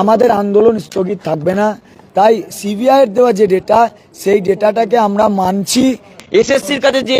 আমাদের আন্দোলন স্থগিত থাকবে না। তাই সিবিআইয়ের দেওয়া যে ডেটা সেই ডেটাটাকে আমরা মানছি। এসএসসির কাছে যে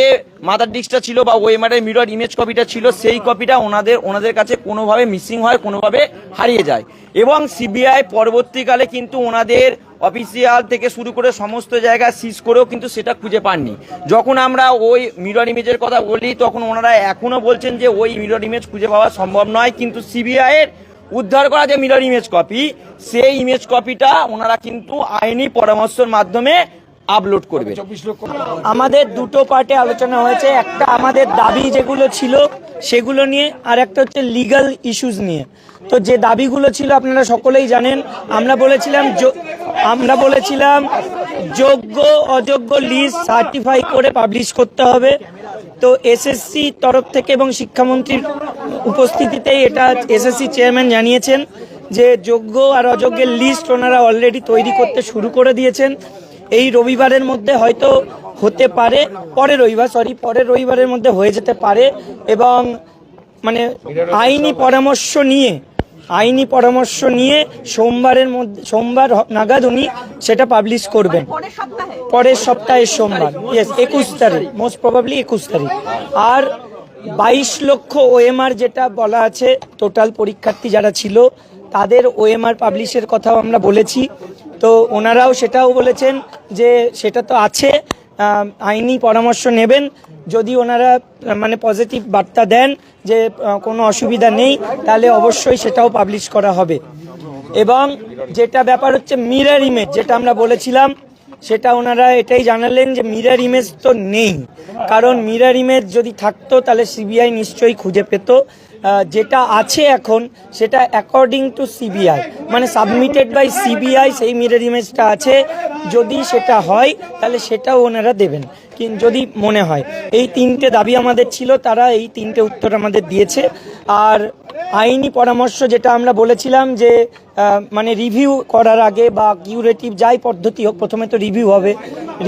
মাদার ডিস্কটা ছিল বা ওএমআর এর মিরর ইমেজ কপিটা ছিল সেই কপিটা ওনাদের ওনাদের কাছে কোনোভাবে মিসিং হয় কোনোভাবে হারিয়ে যায়। এবং সিবিআই পরবর্তীকালে কিন্তু ওনাদের অফিসিয়াল থেকে শুরু করে সমস্ত জায়গায় সিজ করেও কিন্তু সেটা খুঁজে পাননি। যখন আমরা ওই মিরর ইমেজের কথা বলি তখন ওনারা এখনও বলছেন যে ওই মিরর ইমেজ খুঁজে পাওয়া সম্ভব নয়। কিন্তু সিবিআই এর উদ্ধার করা যে মিরর ইমেজ কপি সেই ইমেজ কপিটা ওনারা কিন্তু আইনি পরামর্শের মাধ্যমে আপলোড করবে। আমাদের দুটো পার্টে আলোচনা হয়েছে। একটা আমাদের দাবি যেগুলো ছিল সেগুলো নিয়ে আর একটা হচ্ছে লিগ্যাল ইস্যুস নিয়ে। তো যে দাবিগুলো ছিল আপনারা সকলেই জানেন। আমরা বলেছিলাম যো- আমরা বলেছিলাম যোগ্য অযোগ্য লিস্ট সার্টিফাই করে পাবলিশ করতে হবে। তো এসএসসি তরফ থেকে এবং শিক্ষামন্ত্রীর উপস্থিতিতেই এটা এসএসসি চেয়ারম্যান জানিয়েছেন যে যোগ্য আর অযোগ্যের লিস্ট ওনারা অলরেডি তৈরি করতে শুরু করে দিয়েছেন। এই রবিবারের মধ্যে হয়তো হতে পারে পরের রবিবার সরি পরের রবিবারের মধ্যে হয়ে যেতে পারে এবং মানে আইনি পরামর্শ নিয়ে আইনি পরামর্শ নিয়ে সোমবারের মধ্যে সোমবার নাগাদ উনি সেটা পাবলিশ করবেন। পরের সপ্তাহের সোমবার ইয়েস একুশ তারিখ মোস্ট প্রবাবলি একুশ তারিখ। আর বাইশ লক্ষ ওএমআর যেটা বলা আছে টোটাল পরীক্ষার্থী যারা ছিল তাদের ওএমআর পাবলিশের কথাও আমরা বলেছি। তো ওনারাও সেটাও বলেছেন যে সেটা তো আছে আইনি পরামর্শ নেবেন। যদি ওনারা মানে পজিটিভ বার্তা দেন যে কোনো অসুবিধা নেই, তাহলে অবশ্যই সেটাও পাবলিশ করা হবে। এবং যেটা ব্যাপার হচ্ছে মিরর ইমেজ যেটা আমরা বলেছিলাম, সেটা ওনারা এটাই জানালেন যে মিরর ইমেজ তো নেই। কারণ মিরর ইমেজ যদি থাকতো, তাহলে সিবিআই নিশ্চয়ই খুঁজে পেত। যেটা আছে এখন, সেটা অ্যাকর্ডিং টু সিবিআই মানে সাবমিটেড বাই সিবিআই সেই মিরর ইমেজটা আছে। যদি সেটা হয়, তাহলে সেটাও ওনারা দেবেন। কিন্তু যদি মনে হয়। এই তিনটে দাবি আমাদের ছিল, তারা এই তিনটে উত্তর আমাদের দিয়েছে। আর আইনি পরামর্শ যেটা আমরা বলেছিলাম যে মানে রিভিউ করার আগে বা কিউরেটিভ যাই পদ্ধতি হোক প্রথমে তো রিভিউ হবে।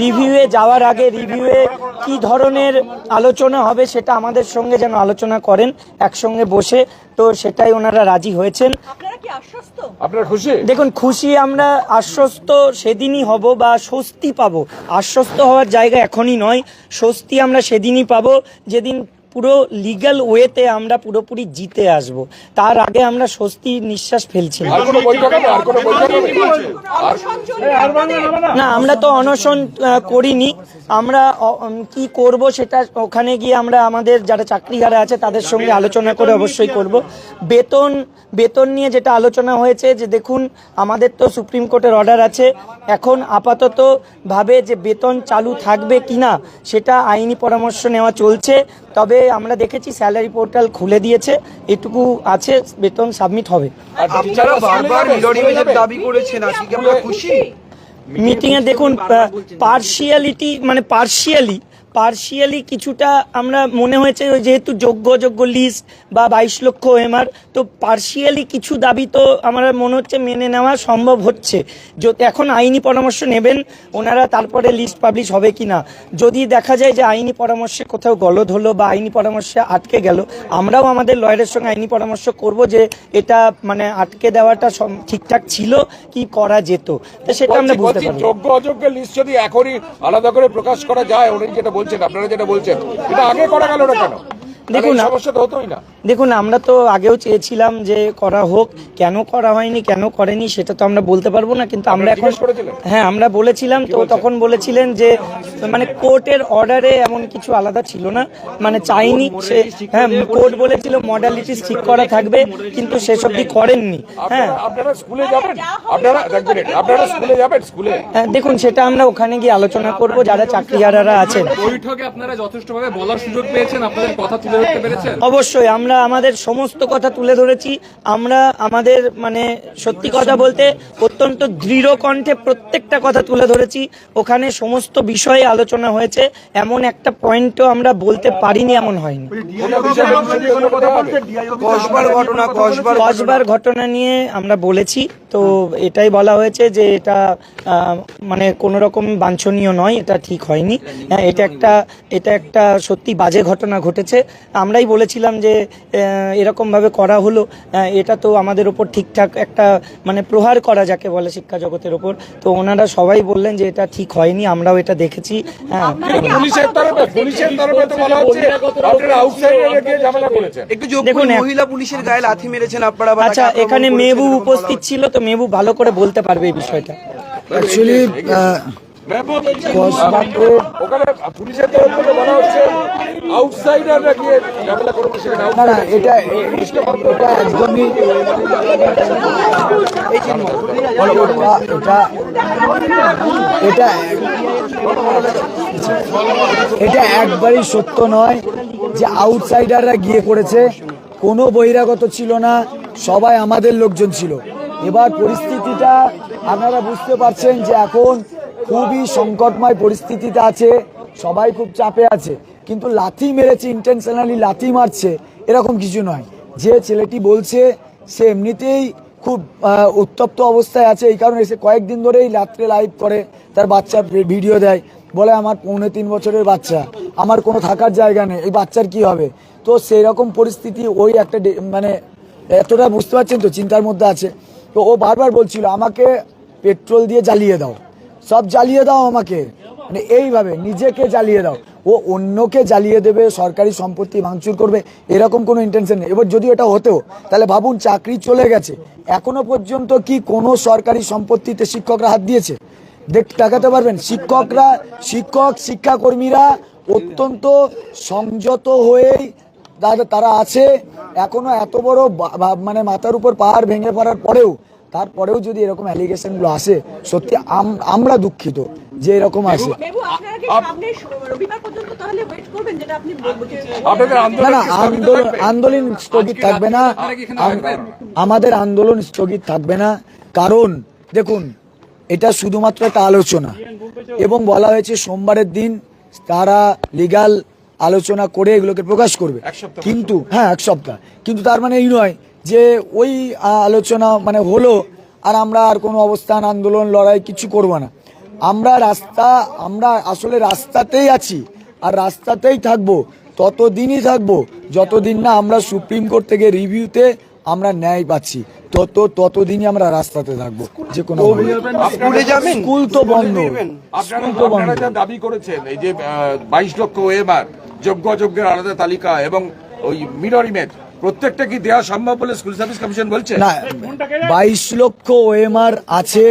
রিভিউয়ে যাওয়ার আগে রিভিউয়ে কি ধরনের আলোচনা হবে সেটা আমাদের সঙ্গে যেন আলোচনা করেন একসঙ্গে বসে। তো সেটাই ওনারা রাজি হয়েছেন। আপনারা কি আশ্বস্ত? আপনারা খুশি? দেখুন খুশি আমরা আশ্বস্ত সেদিনই হব বা স্বস্তি পাবো। আশ্বস্ত হওয়ার জায়গা এখনই নয় স্বস্তি আমরা সেদিনই পাবো। যেদিন পুরো লিগ্যাল ওয়েতে আমরা পুরোপুরি জিতে আসব। তার আগে আমরা স্বস্তি নিঃশ্বাস ফেলছি না আর কোনো বৈঠক হবে? আর কোনো বৈঠক হবে? আর না আমরা তো অনশন করিনি। আমরা কি করব সেটা ওখানে গিয়ে আমরা আমাদের যারা চাকরিহারা আছে তাদের সঙ্গে আলোচনা করে অবশ্যই করব। বেতন বেতন নিয়ে যেটা আলোচনা হয়েছে যে দেখুন আমাদের তো সুপ্রিম কোর্টের অর্ডার আছে। এখন আপাতত ভাবে যে বেতন চালু থাকবে কিনা সেটা আইনি পরামর্শ নেওয়া চলছে। তবে আমরা দেখেছি স্যালারি পোর্টাল খুলে দিয়েছে এটুকু আছে বেতন সাবমিট হবে। আর টিচাররা বারবার মিরর দাবি করেছেন আজকে আমরা খুশি? মিটিং এ দেখুন পার্সিয়ালিটি মানে পার্শিয়ালি পার্শিয়ালি কিছুটা আমরা মনে হয়েছে ওই যেহেতু যোগ্য যোগ্য লিস্ট বা বাইশ লক্ষ এমআর তো পার্শিয়ালি কিছু দাবি তো আমার মনে হচ্ছে মেনে নেওয়া সম্ভব হচ্ছে। এখন আইনি পরামর্শ নেবেন ওনারা তারপরে লিস্ট পাবলিশ হবে কি না যদি দেখা যায় যে আইনি পরামর্শে কোথাও গলদ হলো বা আইনি পরামর্শে আটকে গেল আমরাও আমাদের লয়ারের সঙ্গে আইনি পরামর্শ করব যে এটা মানে আটকে দেওয়াটা ঠিকঠাক ছিল কি করা যেত। তো সেটা আমরা বুঝতে পারব। যোগ্য অযোগ্য লিস্ট যদি এখনই আলাদা করে প্রকাশ করা যায় উনি যেটা বলছেন আপনারা যেটা বলছেন এটা আগে করা গেল না কেন? দেখুন সমস্যা তো হতোই না। দেখুন আমরা তো আগেও চেয়েছিলাম যে করা হোক কেন করা হয়নি কেন করেনি সেটা তো আমরা বলতে পারব না কিন্তু আমরা এখন হ্যাঁ আমরা বলেছিলাম তো তখন বলেছিলেন যে মানে কোর্টের অর্ডারে এমন কিছু আলাদা ছিল না মানে চাইনি সে হ্যাঁ কোর্ট বলেছিল মডালিটিস ঠিক করা থাকবে কিন্তু সেসব কি করেননি হ্যাঁ। আপনারা আপনারা স্কুলে যাবেন? আপনারা আপনারা স্কুলে যাবেন? স্কুলে হ্যাঁ, দেখুন সেটা আমরা ওখানে গিয়ে আলোচনা করব যারা চাকরিহারারা আছেন। বৈঠকে আপনারা যথেষ্টভাবে বলার সুযোগ পেয়েছেন আপনাদের কথা তুলে ধরতে পেরেছেন? অবশ্যই আমরা আমাদের সমস্ত কথা তুলে ধরেছি। আমরা আমাদের মানে সত্যি কথা বলতে অত্যন্ত দৃঢ় কণ্ঠে প্রত্যেকটা কথা তুলে ধরেছি। ওখানে সমস্ত বিষয়ে আলোচনা হয়েছে। এমন একটা পয়েন্টও আমরা বলতে পারিনি এমন হয়নি। কসবার ঘটনা নিয়ে আমরা বলেছি। তো এটাই বলা হয়েছে যে এটা মানে কোনো রকম বাঞ্ছনীয় নয় এটা ঠিক হয়নি। হ্যাঁ এটা একটা এটা একটা সত্যি বাজে ঘটনা ঘটেছে। আমরাই বলেছিলাম যে এরকমভাবে করা হলো এটা তো আমাদের ওপর ঠিকঠাক একটা মানে প্রহার করা যাকে বলে শিক্ষা জগতের ওপর তো ওনারা সবাই বললেন যে এটা ঠিক হয়নি আমরাও এটা দেখেছি হ্যাঁ। পুলিশের তরফে পুলিশের তরফে তো বলা হচ্ছে আপনারা আউটসাইডারে গিয়ে ঝামেলা করেছেন একটু যোগ দেখুন, করুন, এক- মহিলা পুলিশের গায়ে লাথি মেরেছেন আপনারা বা আচ্ছা এখানে বলা উপস্থিত ছিল তো মেহবুব ভালো করে বলতে পারবে এই বিষয়টা। অ্যাকচুয়ালি এটা একবারই সত্য নয় যে আউটসাইডাররা গিয়ে করেছে কোনো বহিরাগত ছিল না, সবাই আমাদের লোকজন ছিল। এবার পরিস্থিতিটা আপনারা বুঝতে পারছেন যে এখন খুবই সংকটময় পরিস্থিতিতে আছে, সবাই খুব চাপে আছে, কিন্তু লাথি মেরেছে ইন্টেনশনালি লাথি মারছে, এরকম কিছু নয়। যে ছেলেটি বলছে, সে এমনিতেই খুব উত্তপ্ত অবস্থায় আছে, এই কারণে সে কয়েকদিন ধরেই রাত্রে লাইভ করে, তার বাচ্চার ভিডিও দেয়, বলে আমার পৌনে তিন বছরের বাচ্চা, আমার কোনো থাকার জায়গা নেই, এই বাচ্চার কি হবে? তো সেই রকম পরিস্থিতি ওই একটা মানে এতটা বুঝতে পারছেন তো, চিন্তার মধ্যে আছে। তো ও বারবার বলছিল, আমাকে পেট্রোল দিয়ে জ্বালিয়ে দাও। সব জ্বালিয়ে দাও আমাকে। মানে এইভাবে নিজেকে জ্বালিয়ে দাও। ও অন্যকে জ্বালিয়ে দেবে, সরকারি সম্পত্তি ভাঙচুর করবে, এরকম কোনো ইন্টেনশন নেই। এবার যদি এটা হতো তাহলে ভাবুন চাকরি চলে গেছে। এখনও পর্যন্ত কি কোনো সরকারি সম্পত্তিতে শিক্ষকরা হাত দিয়েছে? দেখ দেখাতে পারবেন, শিক্ষকরা, শিক্ষক, শিক্ষাকর্মীরা অত্যন্ত সংযত হয়েই তারা- আছে। এখনও এত বড় মানে মাথার উপর পাহাড় ভেঙে পড়ার পরেও তারপরেও যদি এরকম অ্যালিগেশনগুলো আসে সত্যি আম- আমরা দুঃখিত যে এরকম আসে। মেবু আপনারা কি সামনে রবিবার পর্যন্ত তাহলে ওয়েট করবেন? যেটা আপনি বলছেন আপনাদের না আন্দোলন স্থগিত আন্দোলন থাকবে? স্থগিত থাকবে না? আমাদের আন্দোলন স্থগিত থাকবে না। কারণ দেখুন এটা শুধুমাত্র একটা আলোচনা। এবং বলা হয়েছে সোমবারের দিন তারা লিগাল আলোচনা করে এগুলোকে প্রকাশ করবে। কিন্তু হ্যাঁ এক সপ্তাহ। কিন্তু তার মানে এই নয় যে ওই আলোচনা মানে হলো আর আমরা আর কোনো অবস্থান আন্দোলন লড়াই কিছু করব না। আমরা রাস্তা আমরা আসলে রাস্তাতেই আছি আর রাস্তাতেই থাকব ততদিনই থাকব। যতদিন না আমরা সুপ্রিম কোর্ট থেকে রিভিউতে আমরা ন্যায় পাচ্ছি তত ততদিনই আমরা রাস্তাতে থাকব। যে কোনো স্কুলে তো বন্ধ। স্কুল তো বন্ধ। দাবি করেছেন এই যে বাইশ লক্ষ এবার যোগ্য অযোগ্যের আলাদা তালিকা এবং ওই মিরর ইমেজ প্রত্যেকটা কি দেওয়া সম্ভব বলে স্কুল সার্ভিস কমিশন বলছে? না, বাইশ লক্ষ ওএমআর আছে,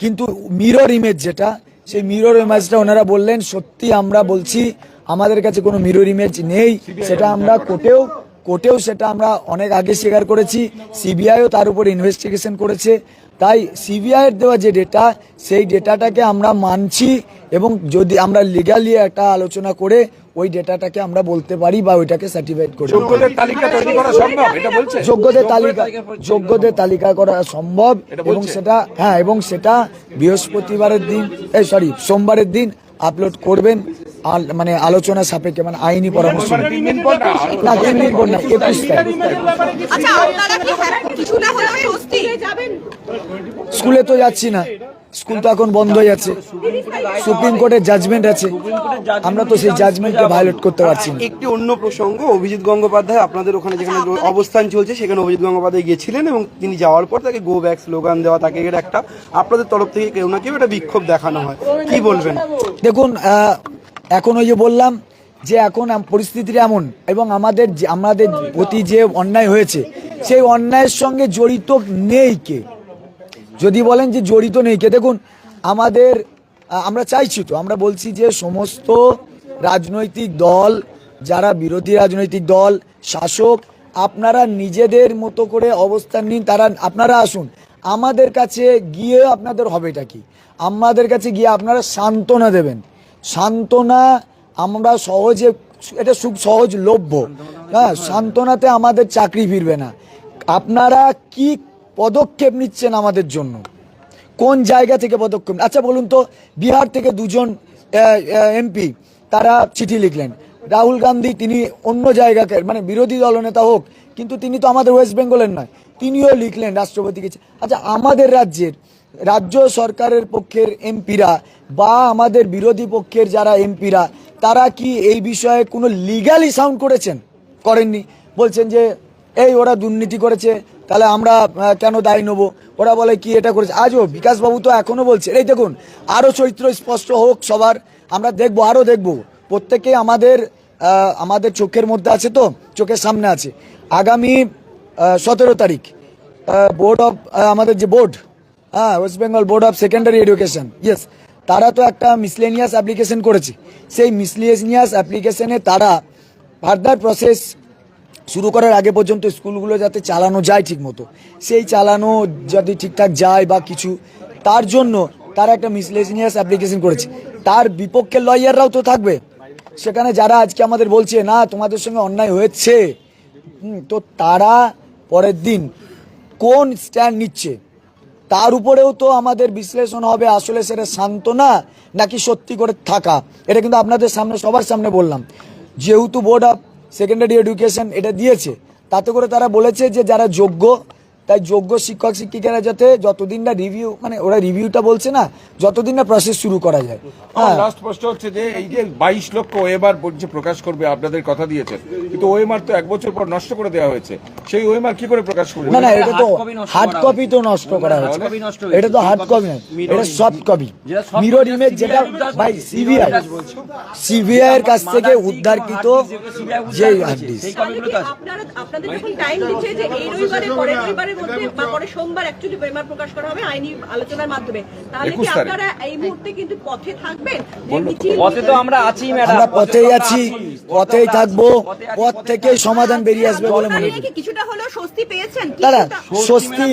কিন্তু মিরর ইমেজ যেটা, সেই মিরর ইমেজটা ওনারা বললেন, সত্যি আমরা বলছি, আমাদের কাছে কোনো মিরর ইমেজ নেই, সেটা আমরা কোর্টেও কোর্টেও সেটা আমরা অনেক আগে স্বীকার করেছি সিবিআইও তার উপর ইনভেস্টিগেশন করেছে, তাই সিবিআই এর দেওয়া যে ডেটা সেই ডেটাটাকে আমরা মানছি, এবং যদি আমরা লিগালি একটা আলোচনা করে ওই ডেটাটাকে আমরা বলতে পারি বা ওইটাকে সার্টিফাইড করি যোগ্যদের তালিকা তৈরি করা সম্ভব এটা বলছে? যোগ্যদের তালিকা যোগ্যদের তালিকা করা সম্ভব এবং সেটা হ্যাঁ এবং সেটা বৃহস্পতিবারের দিন এই সরি সোমবারের দিন আপলোড করবেন। মানে আলোচনা সাপেক্ষে মানে আইনি পরামর্শ না না তিন দিন পর না একুশ আচ্ছা আপনারা কি হ্যাঁ, স্বস্তি যাবেন স্কুলে তো যাচ্ছি না। স্কুল তো এখন বন্ধই আছে। সুপ্রিম কোর্টের জাজমেন্ট আছে। আমরা তো সেই জাজমেন্টকে ভায়োলেট করতে পারছি না। একটি অন্য প্রসঙ্গ অভিজিৎ গঙ্গোপাধ্যায় আপনাদের ওখানে যেখানে অবস্থান চলছে সেখানে অভিজিৎ গঙ্গোপাধ্যায় গিয়েছিলেন এবং তিনি যাওয়ার পর তাকে গো ব্যাক স্লোগান দেওয়া তাকে একটা আপনাদের তরফ থেকে কেউ না কেউ একটা বিক্ষোভ দেখানো হয়। কি বলবেন? দেখুন এখন ওই যে বললাম যে এখন পরিস্থিতিটা এমন এবং আমাদের আমাদের প্রতি যে অন্যায় হয়েছে, সেই অন্যায়ের সঙ্গে জড়িত নেই কে? যদি বলেন যে জড়িত নেই কে? দেখুন, আমাদের আমরা চাইছি তো, আমরা বলছি যে সমস্ত রাজনৈতিক দল, যারা বিরোধী রাজনৈতিক দল, শাসক, আপনারা নিজেদের মতো করে অবস্থান নিন, তারা, আপনারা আসুন। আমাদের কাছে গিয়ে আপনাদের হবেটা কি? আমাদের কাছে গিয়ে আপনারা সান্ত্বনা দেবেন। সান্ত্বনা আমরা সহজে, এটা খুব সহজ লভ্য। হ্যাঁ সান্ত্বনাতে আমাদের চাকরি ফিরবে না। আপনারা কি পদক্ষেপ নিচ্ছেন আমাদের জন্য? কোন জায়গা থেকে পদক্ষেপ? আচ্ছা বলুন তো, বিহার থেকে দুজন এমপি, তারা চিঠি লিখলেন। রাহুল গান্ধী, তিনি অন্য জায়গাকে মানে বিরোধী দলনেতা হোক, কিন্তু তিনি তো আমাদের ওয়েস্ট বেঙ্গলের নয়, তিনিও লিখলেন রাষ্ট্রপতিকে। আচ্ছা আমাদের রাজ্যের রাজ্য সরকারের পক্ষের এমপিরা বা আমাদের বিরোধী পক্ষের যারা এমপিরা, তারা কি এই বিষয়ে কোনো লিগালি সাউন্ড করেছেন? করেননি। বলছেন যে, এই ওরা দুর্নীতি করেছে, তাহলে আমরা কেন দায়ী নেব? ওরা বলে, কি এটা করেছে? আজও বিকাশবাবু তো এখনও বলছে এই দেখুন আরও চরিত্র স্পষ্ট হোক সবার, আমরা দেখব আরও দেখব। প্রত্যেকে আমাদের আমাদের চোখের মধ্যে আছে তো, চোখের সামনে আছে। আগামী সতেরো তারিখ বোর্ড অফ আমাদের যে বোর্ড হ্যাঁ West Bengal board of secondary education yes তারা তো একটা মিসলেনিয়াস অ্যাপ্লিকেশন করেছে। সেই মিসলেনিয়াস অ্যাপ্লিকেশনে তারা ফার্দার প্রসেস শুরু করার আগে পর্যন্ত স্কুলগুলো যাতে চালানো যায় ঠিক মতো সেই চালানো যদি ঠিকঠাক যায় বা কিছু, তার জন্য তারা একটা মিসলেনিয়াস অ্যাপ্লিকেশন করেছে। তার বিপক্ষে লয়াররাও তো থাকবে। সেখানে যারা আজকে আমাদের বলছে, না, তোমাদের সঙ্গে অন্যায় হয়েছে। তো তারা পরের দিন কোন স্ট্যান্ড নিচ্ছে? তার উপরেও তো আমাদের বিশ্লেষণ হবে আসলে সেটা শান্ত না, নাকি সত্যি করে থাকা। এটা কিন্তু আপনাদের সামনে, সবার সামনে বললাম। যেহেতু বোর্ড অফ সেকেন্ডারি এডুকেশন এটা দিয়েছে, তাতে করে তারা বলেছে যে যারা যোগ্য তাই যোগ্য শিক্ষক শিক্ষিকারা যাতে যতদিন না রিভিউ মানে ওরা রিভিউটা বলছে না যতদিন না প্রসেস শুরু করা যায়। হ্যাঁ। লাস্ট প্রশ্ন হচ্ছে যে এই যে বাইশ লক্ষ ওয়েমার যে প্রকাশ করবে আপনাদের কথা দিয়েছেন কিন্তু ওয়েমার তো এক বছর পর নষ্ট করে দেওয়া হয়েছে। সেই ওয়েমার কি করে প্রকাশ করবে? না না এটা তো হার্ড কপি তো নষ্ট করা হয়েছে। copy নষ্ট হয়েছে। এটা তো হার্ড কপি না এটা সফট কপি মিরর ইমেজ যেটা ভাই সিবিআই সিবিআই এর কাছ থেকে উদ্ধারকৃত যে হার্ড ডিস্ক সেই কপিগুলো তো আছে। আপনারা আপনাদের যখন টাইম দিচ্ছে যে এই রবিবারে পরের রবিবারের মধ্যে বা পরে সোমবার অ্যাকচুয়ালি প্রকাশ করা হবে আইনি আলোচনার মাধ্যমে। তাহলে কি আপনারা এই মুহূর্তে কিন্তু পথে থাকবেন? পথে তো আমরা আছি ম্যাডাম। আমরা পথেই আছি পথেই থাকব পথ থেকে সমাধান বেরিয়ে আসবে বলে মনে করি। কিছুটা হলেও স্বস্তি পেয়েছেন? দাদা স্বস্তি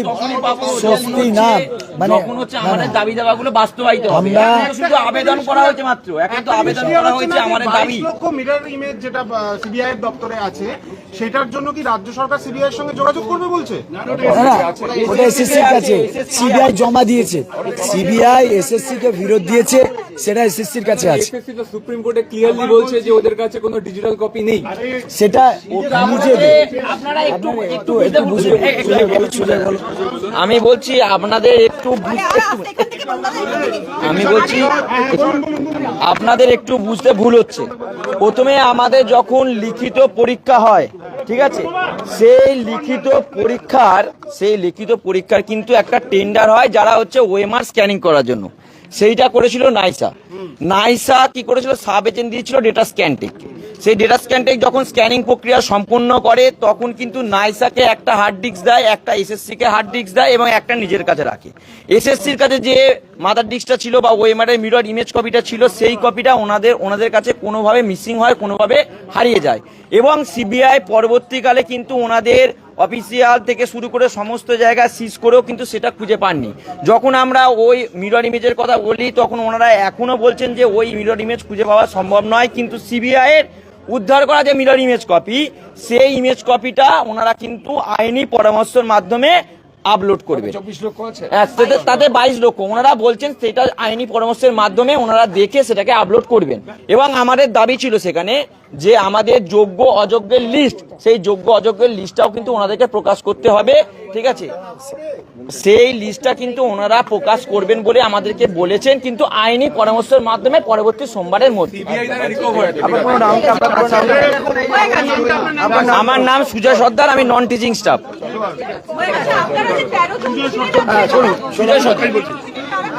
স্বস্তি না মানে যখন হচ্ছে আমাদের। দাবি দাবাগুলো বাস্তবায়িত হবে। আমরা- শুধু আবেদন করা হয়েছে মাত্র। এখন তো আবেদন করা হয়েছে আমাদের দাবি। লক্ষ মিরর ইমেজ যেটা সিবিআই এর দপ্তরে আছে সেটার জন্য কি রাজ্য সরকার সিবিআই এর সঙ্গে যোগাযোগ করবে বলছে? ওটা এসএসসির কাছে। সিবিআই জমা দিয়েছে। সিবিআই এসএসসি কে বিরোধ দিয়েছে। সেটা এসএসসির কাছে আছে। এসএসসি তো সুপ্রিম কোর্টে ক্লিয়ারলি বলছে যে ওদের কাছে কোনো ডিজিটাল কপি নেই। সেটা নিজেদের আপনারা একটু একটু একটু বুঝে বুঝে বলো, বুঝে বলো। আমি বলছি আপনাদের একটু। আমি বলছি আপনাদের একটু বুঝতে ভুল হচ্ছে। প্রথমে আমাদের যখন লিখিত পরীক্ষা হয় ঠিক আছে? সেই লিখিত পরীক্ষার সেই লিখিত পরীক্ষার কিন্তু একটা টেন্ডার হয় যারা হচ্ছে ওএমআর স্ক্যানিং করার জন্য। সেইটা করেছিল নাইসা। নাইসা কি করেছিল? সাব এজেন্ট দিয়েছিল ডেটা স্ক্যানটেক সেই ডেটা স্ক্যানটেক যখন স্ক্যানিং প্রক্রিয়া সম্পূর্ণ করে, তখন কিন্তু নাইসাকে একটা হার্ড ডিস্ক দেয়, একটা এসএসসি কে হার্ড ডিস্ক দেয় এবং একটা নিজের কাছে রাখে। এসএসসির কাছে যে মাদার ডিস্কটা ছিল বা ওএমআর এর মিরর ইমেজ কপিটা ছিল, সেই কপিটা ওনাদের ওনাদের কাছে কোনোভাবে মিসিং হয়, কোনোভাবে হারিয়ে যায়। এবং সিবিআই পরবর্তীকালে কিন্তু ওনাদের অফিসিয়াল থেকে শুরু করে সমস্ত জায়গায় সিজ করেও কিন্তু সেটা খুঁজে পাননি। যখন আমরা ওই মিরর ইমেজের কথা বলি তখন ওনারা এখনও বলছেন যে ওই মিরর ইমেজ খুঁজে পাওয়া সম্ভব নয় কিন্তু সিবিআই এর উদ্ধার করা যে মিরর ইমেজ কপি সেই ইমেজ কপিটা ওনারা কিন্তু আইনি পরামর্শের মাধ্যমে আপলোড করবে। চব্বিশ লক্ষ আছে? হ্যাঁ, তাতে বাইশ লক্ষ। ওনারা বলছেন সেটা আইনি পরামর্শের মাধ্যমে ওনারা দেখে সেটাকে আপলোড করবেন। এবং আমাদের দাবি ছিল সেখানে যে আমাদের যোগ্য অযোগ্যের লিস্ট সেই যোগ্য অযোগ্যের লিস্টটাও কিন্তু ওনাদেরকে প্রকাশ করতে হবে ঠিক আছে? সেই লিস্টটা কিন্তু ওনারা প্রকাশ করবেন বলে আমাদেরকে বলেছেন কিন্তু আইনি পরামর্শের মাধ্যমে পরবর্তী সোমবারের মধ্যে। আমার নাম সুজয় সর্দার আমি non teaching staff Sujay Sardar.